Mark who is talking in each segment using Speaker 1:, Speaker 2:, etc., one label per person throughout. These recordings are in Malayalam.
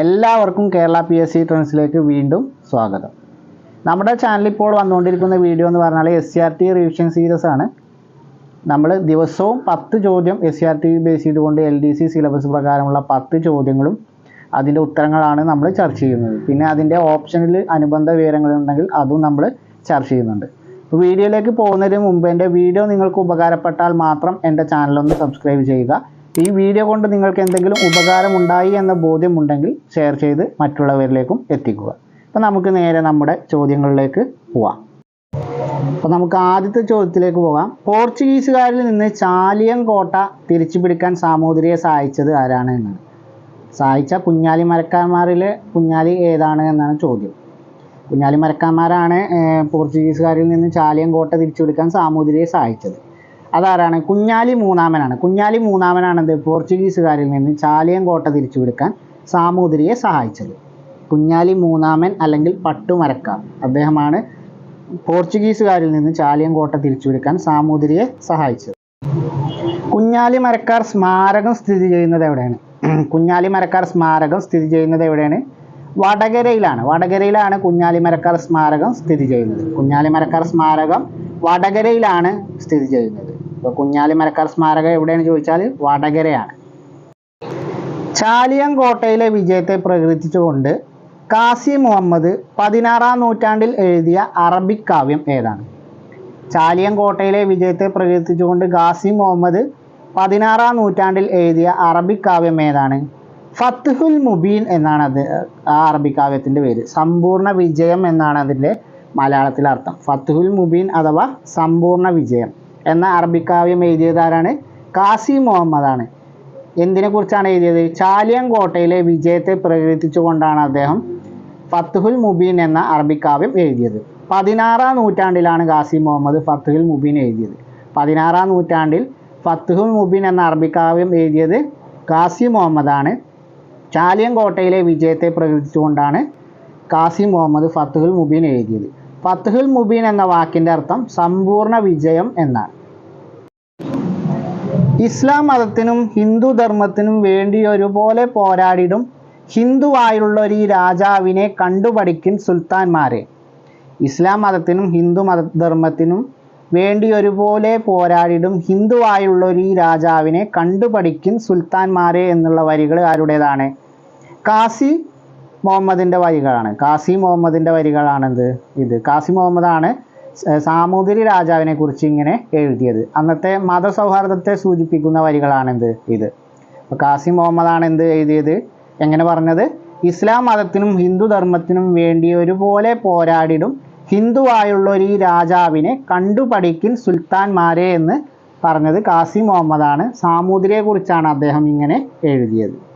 Speaker 1: എല്ലാവർക്കും കേരള പി എസ് സി ട്രെൻഡ്സിലേക്ക് വീണ്ടും സ്വാഗതം. നമ്മുടെ ചാനലിൽ ഇപ്പോൾ വന്നുകൊണ്ടിരിക്കുന്ന വീഡിയോ എന്ന് പറഞ്ഞാൽ S C R T revision series ആണ്. നമ്മൾ ദിവസവും പത്ത് ചോദ്യം S C R T base ചെയ്തുകൊണ്ട് എൽ ഡി സി സിലബസ് പ്രകാരമുള്ള പത്ത് ചോദ്യങ്ങളും അതിന്റെ ഉത്തരങ്ങളാണ് നമ്മൾ ചർച്ച ചെയ്യുന്നത്. പിന്നെ അതിന്റെ ഓപ്ഷനിൽ അനുബന്ധ വിവരങ്ങളുണ്ടെങ്കിൽ അതും നമ്മൾ ചർച്ച ചെയ്യുന്നുണ്ട്. വീഡിയോയിലേക്ക് പോകുന്നതിന് മുമ്പ് എന്റെ വീഡിയോ നിങ്ങൾക്ക് ഉപകാരപ്പെട്ടാൽ മാത്രം എന്റെ ചാനലൊന്ന് സബ്സ്ക്രൈബ് ചെയ്യുക. ഈ വീഡിയോ കൊണ്ട് നിങ്ങൾക്ക് എന്തെങ്കിലും ഉപകാരമുണ്ടായി എന്ന ബോധ്യമുണ്ടെങ്കിൽ ഷെയർ ചെയ്ത് മറ്റുള്ളവരിലേക്കും എത്തിക്കുക. അപ്പോൾ നമുക്ക് നേരെ നമ്മുടെ ചോദ്യങ്ങളിലേക്ക് പോവാം. അപ്പോൾ നമുക്ക് ആദ്യത്തെ ചോദ്യത്തിലേക്ക് പോകാം പോർച്ചുഗീസുകാരിൽ നിന്ന് ചാലിയൻ കോട്ട തിരിച്ചു പിടിക്കാൻ സാമൂതിരിയെ സഹായിച്ചത് ആരാണ് എന്നാണ്. സഹായിച്ച കുഞ്ഞാലി മരക്കാന്മാരിലെ കുഞ്ഞാലി ഏതാണ് എന്നാണ് ചോദ്യം. കുഞ്ഞാലി മരക്കാന്മാരാണ് പോർച്ചുഗീസുകാരിൽ നിന്ന് ചാലിയൻ കോട്ട തിരിച്ചു പിടിക്കാൻ സാമൂതിരിയെ സഹായിച്ചത്. അതാരാണ്? കുഞ്ഞാലി മൂന്നാമനാണ്. കുഞ്ഞാലി മൂന്നാമനാണ് എന്ത്? പോർച്ചുഗീസുകാരിൽ നിന്ന് ചാലിയം കോട്ട തിരിച്ചു പിടിക്കാൻ സാമൂതിരിയെ സഹായിച്ചത്. കുഞ്ഞാലി മൂന്നാമൻ അല്ലെങ്കിൽ പട്ടുമരക്കാർ അദ്ദേഹമാണ് പോർച്ചുഗീസുകാരിൽ നിന്ന് ചാലിയം കോട്ട തിരിച്ചു പിടിക്കാൻ സാമൂതിരിയെ സഹായിച്ചത്. കുഞ്ഞാലി മരക്കാർ സ്മാരകം സ്ഥിതി ചെയ്യുന്നത് എവിടെയാണ്? കുഞ്ഞാലി മരക്കാർ സ്മാരകം സ്ഥിതി ചെയ്യുന്നത് എവിടെയാണ്? വടകരയിലാണ്. വടകരയിലാണ് കുഞ്ഞാലി മരക്കാർ സ്മാരകം സ്ഥിതി ചെയ്യുന്നത്. കുഞ്ഞാലി മരക്കാർ സ്മാരകം വടകരയിലാണ് സ്ഥിതി ചെയ്യുന്നത്. അപ്പോൾ കുഞ്ഞാലി മരക്കാർ സ്മാരകം എവിടെയാണ് ചോദിച്ചാൽ വടകരയാണ്. ചാലിയം കോട്ടയിലെ വിജയത്തെ പ്രകീർത്തിച്ചുകൊണ്ട് കാസി മുഹമ്മദ് പതിനാറാം നൂറ്റാണ്ടിൽ എഴുതിയ അറബിക് കാവ്യം ഏതാണ്? ചാലിയം കോട്ടയിലെ വിജയത്തെ പ്രകീർത്തിച്ചുകൊണ്ട് ഗാസി മുഹമ്മദ് പതിനാറാം നൂറ്റാണ്ടിൽ എഴുതിയ അറബിക് കാവ്യം ഏതാണ്? ഫത്ഹുൽ മുബീൻ എന്നാണ് അത് ആ അറബിക് കാവ്യത്തിന്റെ പേര്. സമ്പൂർണ വിജയം എന്നാണ് അതിന്റെ മലയാളത്തിലെ അർത്ഥം ഫത്ഹുൽ മുബീൻ അഥവാ സമ്പൂർണ വിജയം. എന്ന അറബിക്കാവ്യം എഴുതിയത് ആരാണ്? കാസി മുഹമ്മദാണ്. എന്തിനെ കുറിച്ചാണ് എഴുതിയത്? ചാലിയങ്കോട്ടയിലെ വിജയത്തെ പ്രകീർത്തിച്ചുകൊണ്ടാണ് അദ്ദേഹം ഫത്തുഹുൽ മുബീൻ എന്ന അറബിക്കാവ്യം എഴുതിയത്. പതിനാറാം നൂറ്റാണ്ടിലാണ് ഖാസി മുഹമ്മദ് ഫത്തുഹുൽ മുബീൻ എഴുതിയത്. പതിനാറാം നൂറ്റാണ്ടിൽ ഫത്തുഹുൽ മുബീൻ എന്ന അറബിക്കാവ്യം എഴുതിയത് ഖാസി മുഹമ്മദാണ്. ചാലിയം കോട്ടയിലെ വിജയത്തെ പ്രകീർത്തിച്ചുകൊണ്ടാണ് കാസി മുഹമ്മദ് ഫത്തുഹുൽ മുബീൻ എഴുതിയത്. ഫത്തുഹുൽ മുബീൻ എന്ന വാക്കിന്റെ അർത്ഥം സമ്പൂർണ വിജയം എന്നാണ്. ഇസ്ലാം മതത്തിനും ഹിന്ദു ധർമ്മത്തിനും വേണ്ടി ഒരുപോലെ പോരാടിടും ഹിന്ദുവായുള്ള ഒരു രാജാവിനെ കണ്ടുപഠിക്കും സുൽത്താൻമാരെ. ഇസ്ലാം മതത്തിനും ഹിന്ദു മതധർമ്മത്തിനും വേണ്ടി ഒരുപോലെ പോരാടിടും ഹിന്ദുവായുള്ള ഒരു രാജാവിനെ കണ്ടുപഠിക്കും സുൽത്താൻമാരെ എന്നുള്ള വരികൾ ആരുടേതാണ്? കാസി മുഹമ്മദിന്റെ വരികളാണ്. കാസി മുഹമ്മദിന്റെ വരികളാണെന്ത്? ഇത് കാസി മുഹമ്മദാണ് സാമൂതിരി രാജാവിനെ കുറിച്ച് ഇങ്ങനെ എഴുതിയത്. അന്നത്തെ മതസൗഹാർദ്ദത്തെ സൂചിപ്പിക്കുന്ന വരികളാണെന്ത്? ഇത്. അപ്പോൾ കാസി മുഹമ്മദാണ് എന്ത് എഴുതിയത്? എങ്ങനെ പറഞ്ഞത്? ഇസ്ലാം മതത്തിനും ഹിന്ദു ധർമ്മത്തിനും വേണ്ടി ഒരുപോലെ പോരാടിടും ഹിന്ദുവായുള്ള ഒരു ഈ രാജാവിനെ കണ്ടുപഠിക്കിൻ സുൽത്താൻമാരെ എന്ന് പറഞ്ഞത് കാസി മുഹമ്മദാണ്. സാമൂതിരിയെ കുറിച്ചാണ് അദ്ദേഹം ഇങ്ങനെ എഴുതിയത്.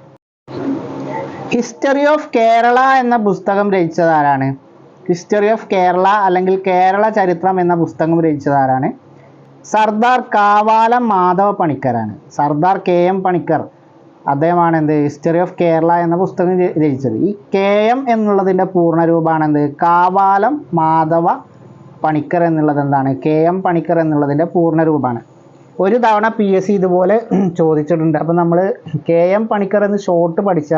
Speaker 1: ഹിസ്റ്ററി ഓഫ് കേരള എന്ന പുസ്തകം രചിച്ചത് ആരാണ്? ഹിസ്റ്ററി ഓഫ് കേരള അല്ലെങ്കിൽ കേരള ചരിത്രം എന്ന പുസ്തകം രചിച്ചത് ആരാണ്? Sardar Kavalam Madhava പണിക്കരാണ്. Sardar K M Panikkar. അദ്ദേഹമാണ് എന്ത്? ഹിസ്റ്ററി ഓഫ് കേരള എന്ന പുസ്തകം രചിച്ചത്. ഈ കെ എം എന്നുള്ളതിന്റെ പൂർണരൂപമാണ് എന്ത്? കാവാലം മാധവ പണിക്കർ എന്നുള്ളത് എന്താണ്? കെ എം പണിക്കർ എന്നുള്ളതിന്റെ പൂർണരൂപമാണ്. ഒരു തവണ പി എസ് സി ഇതുപോലെ ചോദിച്ചിട്ടുണ്ട്. അപ്പം നമ്മൾ കെ എം പണിക്കർ എന്ന് ഷോർട്ട് പഠിച്ച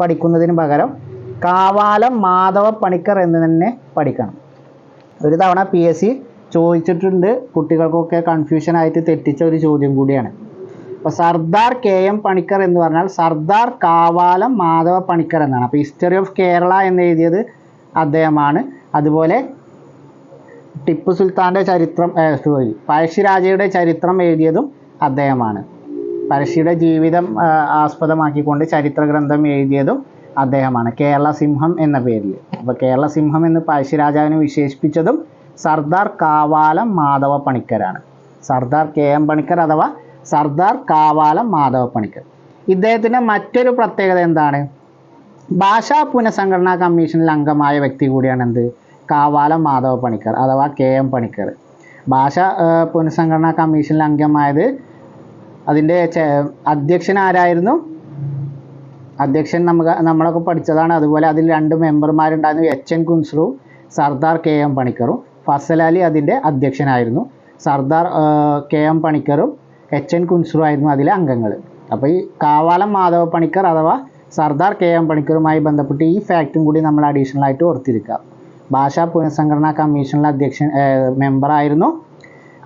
Speaker 1: പഠിക്കുന്നതിന് പകരം കാവാലം മാധവ പണിക്കർ എന്ന് തന്നെ പഠിക്കണം. ഒരു തവണ പി എസ് സി ചോദിച്ചിട്ടുണ്ട്. കുട്ടികൾക്കൊക്കെ കൺഫ്യൂഷൻ ആയിട്ട് തെറ്റിച്ച ഒരു ചോദ്യം കൂടിയാണ്. അപ്പോൾ സർദാർ കെ എം പണിക്കർ എന്ന് പറഞ്ഞാൽ സർദാർ കാവാലം മാധവ പണിക്കർ എന്നാണ്. അപ്പോൾ ഹിസ്റ്ററി ഓഫ് കേരള എന്ന് എഴുതിയത് അദ്ദേഹമാണ്. അതുപോലെ ടിപ്പു സുൽത്താന്റെ ചരിത്രം സോറി പഴശ്ശിരാജയുടെ ചരിത്രം എഴുതിയതും അദ്ദേഹമാണ്. പഴശ്ശിയുടെ ജീവിതം ആസ്പദമാക്കിക്കൊണ്ട് ചരിത്ര ഗ്രന്ഥം എഴുതിയതും അദ്ദേഹമാണ്. കേരള സിംഹം എന്ന പേരിൽ. അപ്പോൾ കേരള സിംഹം എന്ന് പഴശ്ശിരാജാവിനെ വിശേഷിപ്പിച്ചതും സർദാർ കാവാലം മാധവ പണിക്കരാണ്. സർദാർ കെ എം പണിക്കർ അഥവാ സർദാർ കാവാലം മാധവ പണിക്കർ. ഇദ്ദേഹത്തിന്റെ മറ്റൊരു പ്രത്യേകത എന്താണ്? ഭാഷാ പുനഃസംഘടനാ കമ്മീഷനിൽ അംഗമായ വ്യക്തി കൂടിയാണ് എന്ത്? കാവാലം മാധവ പണിക്കർ അഥവാ കെ എം പണിക്കർ. ഭാഷ പുനഃസംഘടനാ കമ്മീഷനിൽ അംഗമായത് അതിന്റെ അധ്യക്ഷൻ ആരായിരുന്നു? അധ്യക്ഷൻ നമുക്ക് നമ്മളൊക്കെ പഠിച്ചതാണ്. അതുപോലെ അതിൽ രണ്ട് മെമ്പർമാരുണ്ടായിരുന്നു H N Kunzru Sardar K M പണിക്കറും. Fazal Ali അതിന്റെ അധ്യക്ഷനായിരുന്നു. സർദാർ കെ എം പണിക്കറും എച്ച് എൻ കുൻസ്രു ആയിരുന്നു അതിലെ അംഗങ്ങൾ. അപ്പോൾ ഈ കാവാലം മാധവ പണിക്കർ അഥവാ സർദാർ കെ എം പണിക്കറുമായി ബന്ധപ്പെട്ട് ഈ ഫാക്റ്റും കൂടി നമ്മൾ അഡീഷണൽ ആയിട്ട് ഓർത്തിരിക്കുക ഭാഷാ പുനഃസംഘടനാ കമ്മീഷനിലെ അധ്യക്ഷൻ മെമ്പറായിരുന്നു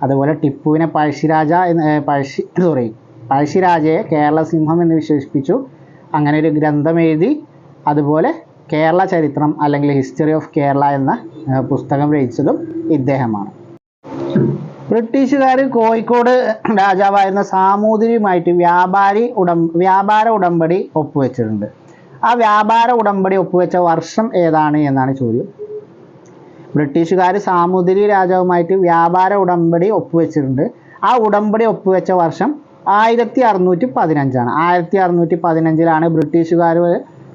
Speaker 1: അതുപോലെ ടിപ്പുവിനെ പഴശ്ശിരാജ എന്ന് പഴശ്ശി സോറി പഴശ്ശിരാജയെ കേരള സിംഹം എന്ന് വിശേഷിപ്പിച്ചു. അങ്ങനെ ഒരു ഗ്രന്ഥം എഴുതി അതുപോലെ കേരള ചരിത്രം അല്ലെങ്കിൽ ഹിസ്റ്ററി ഓഫ് കേരള എന്ന പുസ്തകം രചിച്ചതും ഇദ്ദേഹമാണ്. ബ്രിട്ടീഷുകാർ കോഴിക്കോട് രാജാവായിരുന്ന സാമൂതിരിയുമായിട്ട് വ്യാപാരി ഉടം വ്യാപാര ഉടമ്പടി ഒപ്പുവെച്ചിട്ടുണ്ട്. ആ വ്യാപാര ഉടമ്പടി ഒപ്പുവെച്ച വർഷം ഏതാണ് എന്നാണ് ചോദ്യം. ബ്രിട്ടീഷുകാർ സാമൂതിരി രാജാവുമായിട്ട് വ്യാപാര ഉടമ്പടി ഒപ്പുവെച്ചിട്ടുണ്ട്. ആ ഉടമ്പടി ഒപ്പുവെച്ച വർഷം ആയിരത്തി അറുന്നൂറ്റി പതിനഞ്ചാണ് ആയിരത്തി അറുന്നൂറ്റി പതിനഞ്ചിലാണ് ബ്രിട്ടീഷുകാർ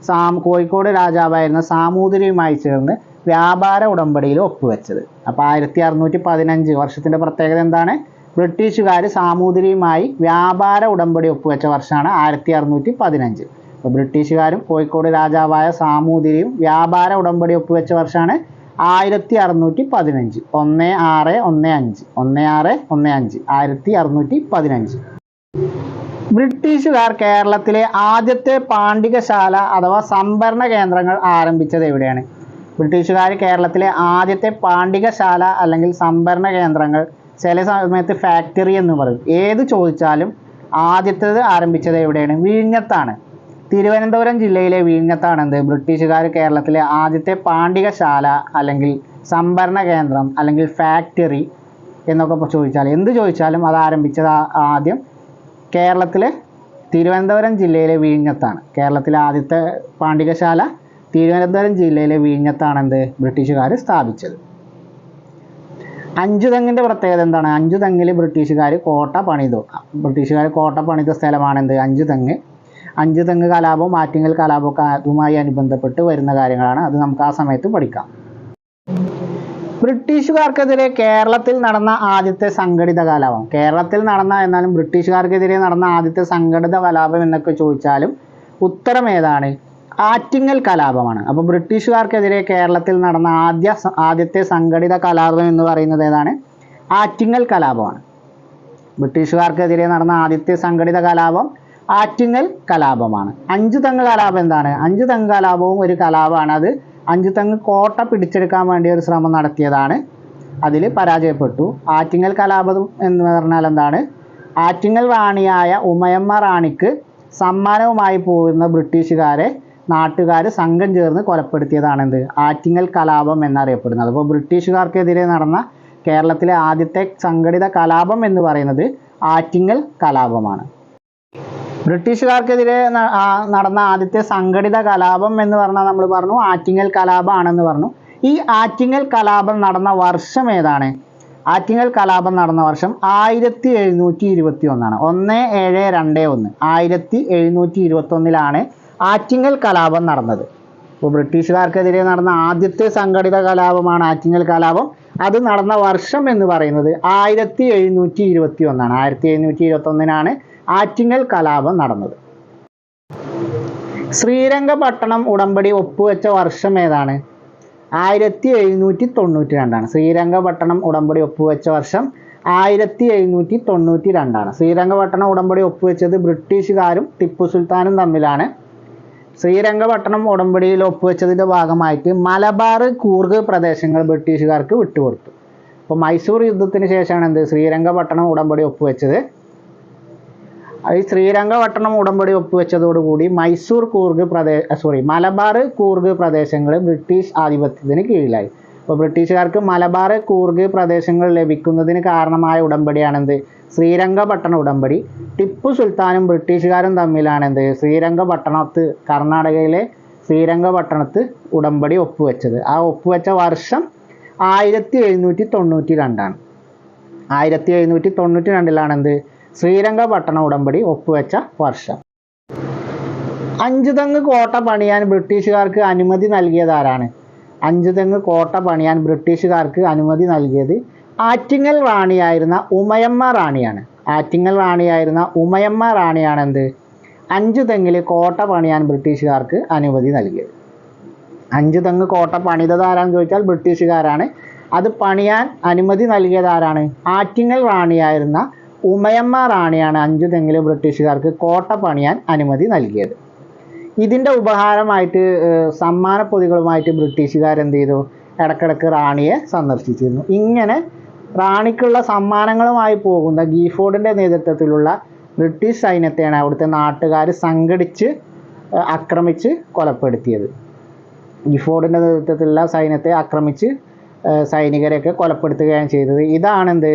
Speaker 1: സാം കോഴിക്കോട് രാജാവായിരുന്ന സാമൂതിരിയുമായി ചേർന്ന് വ്യാപാര ഉടമ്പടിയിൽ ഒപ്പുവെച്ചത്. അപ്പോൾ ആയിരത്തി അറുന്നൂറ്റി പതിനഞ്ച് വർഷത്തിന്റെ പ്രത്യേകത എന്താണ്? ബ്രിട്ടീഷുകാർ സാമൂതിരിയുമായി വ്യാപാര ഉടമ്പടി ഒപ്പുവെച്ച വർഷമാണ് ആയിരത്തി അറുന്നൂറ്റി പതിനഞ്ച് അപ്പോൾ ബ്രിട്ടീഷുകാരും കോഴിക്കോട് രാജാവായ സാമൂതിരിയും വ്യാപാര ഉടമ്പടി ഒപ്പുവെച്ച വർഷമാണ് ആയിരത്തി അറുന്നൂറ്റി പതിനഞ്ച് ഒന്ന് ആറ് ഒന്ന് അഞ്ച്. ഒന്ന് ആറ് ഒന്ന് അഞ്ച്. ആയിരത്തി അറുന്നൂറ്റി പതിനഞ്ച് ബ്രിട്ടീഷുകാർ കേരളത്തിലെ ആദ്യത്തെ പാണ്ഡികശാല അഥവാ സംഭരണ കേന്ദ്രങ്ങൾ ആരംഭിച്ചത് എവിടെയാണ്? ബ്രിട്ടീഷുകാർ കേരളത്തിലെ ആദ്യത്തെ പാണ്ഡികശാല അല്ലെങ്കിൽ സംഭരണ കേന്ദ്രങ്ങൾ ചില സമയത്ത് ഫാക്ടറി എന്ന് പറയും. ഏത് ചോദിച്ചാലും ആദ്യത്തേത് ആരംഭിച്ചത് എവിടെയാണ്? വിഴിഞ്ഞത്താണ്. തിരുവനന്തപുരം ജില്ലയിലെ വിഴിഞ്ഞത്താണെന്ത്? ബ്രിട്ടീഷുകാർ കേരളത്തിലെ ആദ്യത്തെ പാണ്ഡികശാല അല്ലെങ്കിൽ സംഭരണ കേന്ദ്രം അല്ലെങ്കിൽ ഫാക്ടറി എന്നൊക്കെ ചോദിച്ചാൽ എന്ത് ചോദിച്ചാലും അത് ആരംഭിച്ചത് ആദ്യം കേരളത്തിലെ തിരുവനന്തപുരം ജില്ലയിലെ വിഴിഞ്ഞത്താണ്. കേരളത്തിലെ ആദ്യത്തെ പാണ്ഡികശാല തിരുവനന്തപുരം ജില്ലയിലെ വിഴിഞ്ഞത്താണ് എന്ത് ബ്രിട്ടീഷുകാർ സ്ഥാപിച്ചത്. അഞ്ചുതെങ്ങിന്റെ പ്രത്യേകത എന്താണ്? അഞ്ചുതെങ്ങിൽ ബ്രിട്ടീഷുകാർ കോട്ട പണിതു. ബ്രിട്ടീഷുകാർ കോട്ട പണിത സ്ഥലമാണ് എന്ത് അഞ്ചുതെങ്ങ് അഞ്ചുതെങ്ങ് കലാപവും ആറ്റിങ്ങൽ കലാപമൊക്കെ അതുമായി അനുബന്ധപ്പെട്ട് വരുന്ന കാര്യങ്ങളാണ്. അത് നമുക്ക് ആ സമയത്ത് പഠിക്കാം. ബ്രിട്ടീഷുകാർക്കെതിരെ കേരളത്തിൽ നടന്ന ആദ്യത്തെ സംഘടിത കലാപം. കേരളത്തിൽ നടന്ന എന്നാലും ബ്രിട്ടീഷുകാർക്കെതിരെ നടന്ന ആദ്യത്തെ സംഘടിത കലാപം എന്നൊക്കെ ചോദിച്ചാലും ഉത്തരം ഏതാണ്? ആറ്റിങ്ങൽ കലാപമാണ്. അപ്പോൾ ബ്രിട്ടീഷുകാർക്കെതിരെ കേരളത്തിൽ നടന്ന ആദ്യ ആദ്യത്തെ സംഘടിത കലാപം എന്ന് പറയുന്നത് ഏതാണ്? ആറ്റിങ്ങൽ കലാപമാണ്. ബ്രിട്ടീഷുകാർക്കെതിരെ നടന്ന ആദ്യത്തെ സംഘടിത കലാപം ആറ്റിങ്ങൽ കലാപമാണ്. അഞ്ചു തങ്ങ് കലാപം എന്താണ്? അഞ്ചു തെങ്ങ് കലാപവും ഒരു കലാപമാണ് അത്. അഞ്ചു തങ്ങ് കോട്ട പിടിച്ചെടുക്കാൻ വേണ്ടി ഒരു ശ്രമം നടത്തിയതാണ്. അതിൽ പരാജയപ്പെട്ടു. ആറ്റിങ്ങൽ കലാപം എന്ന് പറഞ്ഞാൽ എന്താണ്? ആറ്റിങ്ങൽ റാണിയായ ഉമയമ്മ റാണിക്ക് സമ്മാനവുമായി പോകുന്ന ബ്രിട്ടീഷുകാരെ നാട്ടുകാർ സംഘം ചേർന്ന് കൊലപ്പെടുത്തിയതാണ് എന്ത് ആറ്റിങ്ങൽ കലാപം എന്നറിയപ്പെടുന്നത്. അപ്പോൾ ബ്രിട്ടീഷുകാർക്കെതിരെ നടന്ന കേരളത്തിലെ ആദ്യത്തെ സംഘടിത കലാപം എന്ന് പറയുന്നത് ആറ്റിങ്ങൽ കലാപമാണ്. ബ്രിട്ടീഷുകാർക്കെതിരെ നടന്ന ആദ്യത്തെ സംഘടിത കലാപം എന്ന് പറഞ്ഞാൽ നമ്മൾ പറഞ്ഞു ആറ്റിങ്ങൽ കലാപമാണെന്ന് പറഞ്ഞു. ഈ ആറ്റിങ്ങൽ കലാപം നടന്ന വർഷം ഏതാണ്? ആറ്റിങ്ങൽ കലാപം നടന്ന വർഷം ആയിരത്തി എഴുന്നൂറ്റി ഇരുപത്തി ഒന്നാണ് ഒന്ന് ഏഴ് രണ്ട് ഒന്ന്. ആയിരത്തി എഴുന്നൂറ്റി ഇരുപത്തി ഒന്നിലാണ് ആറ്റിങ്ങൽ കലാപം നടന്നത്. അപ്പോൾ ബ്രിട്ടീഷുകാർക്കെതിരെ നടന്ന ആദ്യത്തെ സംഘടിത കലാപമാണ് ആറ്റിങ്ങൽ കലാപം. അത് നടന്ന വർഷം എന്ന് പറയുന്നത് ആയിരത്തി എഴുന്നൂറ്റി ഇരുപത്തി ഒന്നാണ് ആയിരത്തി എഴുന്നൂറ്റി ഇരുപത്തി ഒന്നിനാണ് ആറ്റിങ്ങൽ കലാപം നടന്നത്. ശ്രീരംഗപട്ടണം ഉടമ്പടി ഒപ്പുവെച്ച വർഷം ഏതാണ്? ആയിരത്തി എഴുന്നൂറ്റി തൊണ്ണൂറ്റി രണ്ടാണ് ശ്രീരംഗപട്ടണം ഉടമ്പടി ഒപ്പുവെച്ച വർഷം ആയിരത്തി എഴുന്നൂറ്റി തൊണ്ണൂറ്റി രണ്ടാണ് ശ്രീരംഗപട്ടണം ഉടമ്പടി ഒപ്പുവെച്ചത് ബ്രിട്ടീഷുകാരും ടിപ്പു സുൽത്താനും തമ്മിലാണ്. ശ്രീരംഗപട്ടണം ഉടമ്പടിയിൽ ഒപ്പുവെച്ചതിന്റെ ഭാഗമായിട്ട് മലബാർ കൂർഗ് പ്രദേശങ്ങൾ ബ്രിട്ടീഷുകാർക്ക് വിട്ടുകൊടുത്തു. അപ്പോൾ മൈസൂർ യുദ്ധത്തിന് ശേഷമാണ് എന്ത്? ശ്രീരംഗപട്ടണം ഉടമ്പടി ഒപ്പുവെച്ചത് ഈ ശ്രീരംഗപട്ടണം ഉടമ്പടി ഒപ്പുവെച്ചതോടുകൂടി മൈസൂർ കൂർഗ് പ്രദേശ സോറി മലബാർ കൂർഗ് പ്രദേശങ്ങൾ ബ്രിട്ടീഷ് ആധിപത്യത്തിന് കീഴിലായി. അപ്പോൾ ബ്രിട്ടീഷുകാർക്ക് മലബാർ കൂർഗ് പ്രദേശങ്ങൾ ലഭിക്കുന്നതിന് കാരണമായ ഉടമ്പടിയാണെന്ത്? ശ്രീരംഗപട്ടണ ഉടമ്പടി. ടിപ്പു സുൽത്താനും ബ്രിട്ടീഷുകാരും തമ്മിലാണെന്ത്? ശ്രീരംഗപട്ടണത്ത് കർണാടകയിലെ ശ്രീരംഗപട്ടണത്ത് ഉടമ്പടി ഒപ്പുവെച്ചത്. ആ ഒപ്പുവെച്ച വർഷം ആയിരത്തി എഴുന്നൂറ്റി തൊണ്ണൂറ്റി രണ്ടാണ്. ആയിരത്തി എഴുന്നൂറ്റി തൊണ്ണൂറ്റി രണ്ടിലാണ് എന്ത് ശ്രീരംഗപട്ടണ ഉടമ്പടി ഒപ്പുവെച്ച വർഷം. അഞ്ചുതെങ്ങ് കോട്ട പണിയാൻ ബ്രിട്ടീഷുകാർക്ക് അനുമതി നൽകിയതാരാണ് അഞ്ചുതെങ്ങ് കോട്ട പണിയാൻ ബ്രിട്ടീഷുകാർക്ക് അനുമതി നൽകിയത് ആറ്റിങ്ങൽ റാണിയായിരുന്ന ഉമയമ്മ റാണിയാണ്. ആറ്റിങ്ങൽ റാണിയായിരുന്ന ഉമയമ്മ റാണിയാണ് എന്ത്? അഞ്ചുതെങ്ങിൽ കോട്ട പണിയാൻ ബ്രിട്ടീഷുകാർക്ക് അനുമതി നൽകിയത്. അഞ്ചു തെങ്ങ് കോട്ട പണിതത് ചോദിച്ചാൽ ബ്രിട്ടീഷുകാരാണ്. അത് പണിയാൻ അനുമതി നൽകിയത് ആരാണ്? ആറ്റിങ്ങൽ റാണിയായിരുന്ന ഉമയമ്മ റാണിയാണ് അഞ്ചു തെങ്ങിൽ ബ്രിട്ടീഷുകാർക്ക് കോട്ട പണിയാൻ അനുമതി നൽകിയത്. ഇതിന്റെ ഉപഹാരമായിട്ട് സമ്മാന പൊതികളുമായിട്ട് ബ്രിട്ടീഷുകാർ എന്ത് ചെയ്തു? ഇടക്കിടക്ക് റാണിയെ സന്ദർശിച്ചിരുന്നു. ഇങ്ങനെ റാണിക്കുള്ള സമ്മാനങ്ങളുമായി പോകുന്ന ഗീഫോർഡിന്റെ നേതൃത്വത്തിലുള്ള ബ്രിട്ടീഷ് സൈന്യത്തെയാണ് അവിടുത്തെ നാട്ടുകാർ സംഘടിച്ച് ആക്രമിച്ച് കൊലപ്പെടുത്തിയത്. ഗിഫോർഡിന്റെ നേതൃത്വത്തിലുള്ള സൈന്യത്തെ ആക്രമിച്ച് സൈനികരെയൊക്കെ കൊലപ്പെടുത്തുകയാണ് ചെയ്തത്. ഇതാണെന്ത്?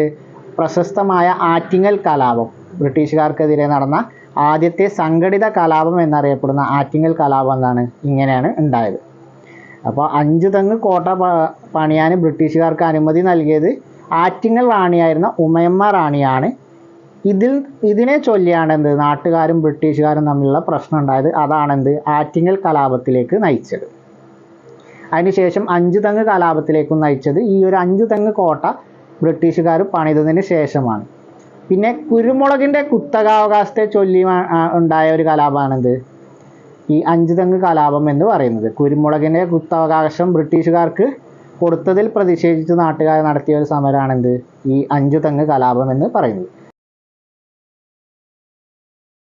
Speaker 1: പ്രശസ്തമായ ആറ്റിങ്ങൽ കലാപം. ബ്രിട്ടീഷുകാർക്കെതിരെ നടന്ന ആദ്യത്തെ സംഘടിത കലാപം എന്നറിയപ്പെടുന്ന ആറ്റിങ്ങൽ കലാപം എന്താണ്? ഇങ്ങനെയാണ് ഉണ്ടായത്. അപ്പോൾ അഞ്ചു തെങ്ങ് കോട്ട പണിയാൻ ബ്രിട്ടീഷുകാർക്ക് അനുമതി നൽകിയത് ആറ്റിങ്ങൽ റാണിയായിരുന്ന ഉമയമ്മ റാണിയാണ്. ഇതിൽ ഇതിനെ ചൊല്ലിയാണ് എന്ത്? നാട്ടുകാരും ബ്രിട്ടീഷുകാരും തമ്മിലുള്ള പ്രശ്നം ഉണ്ടായത്. അതാണെന്ത് ആറ്റിങ്ങൽ കലാപത്തിലേക്ക് നയിച്ചത്. അതിനുശേഷം അഞ്ചു തെങ്ങ് കലാപത്തിലേക്കും നയിച്ചത്. ഈ ഒരു അഞ്ചു തെങ്ങ് കോട്ട ബ്രിട്ടീഷുകാർ പണിതതിന് ശേഷമാണ്. പിന്നെ കുരുമുളകിന്റെ കുത്തകാവകാശത്തെ ചൊല്ലി ഉണ്ടായ ഒരു കലാപമാണിത് ഈ അഞ്ച് തെങ്ങ് കലാപം എന്ന് പറയുന്നത്. കുരുമുളകിന്റെ കുത്തവകാശം ബ്രിട്ടീഷുകാർക്ക് കൊടുത്തതിൽ പ്രതിഷേധിച്ച് നാട്ടുകാർ നടത്തിയ ഒരു സമരമാണെന്ത് ഈ അഞ്ചു തെങ്ങ് കലാപം എന്ന് പറയുന്നത്.